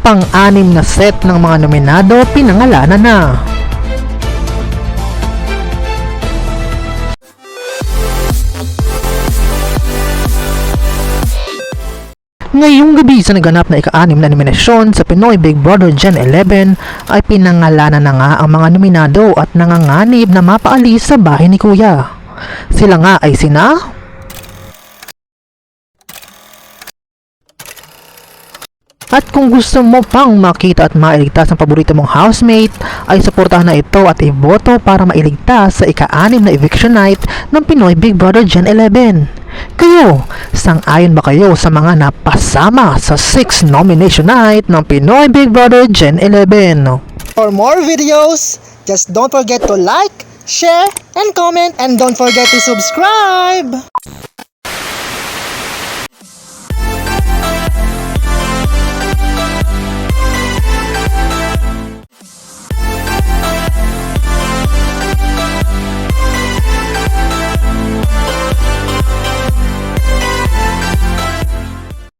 pang-anim na set ng mga nominado pinangalanan na. Ngayong gabi sa naganap na ika-anim na nominasyon sa Pinoy Big Brother Gen 11 ay pinangalanan na nga ang mga nominado at nanganganib na mapaalis sa bahay ni Kuya. Sila nga ay sina At kung gusto mo pang makita at mailigtas ang paborito mong housemate, ay suportahan na ito at iboto para mailigtas sa ika-anim na eviction night ng Pinoy Big Brother Gen 11. Kayo, sang-ayon ba kayo sa mga napasama sa 6 nomination night ng Pinoy Big Brother Gen 11? For more videos, just don't forget to like, share, and comment, and don't forget to subscribe!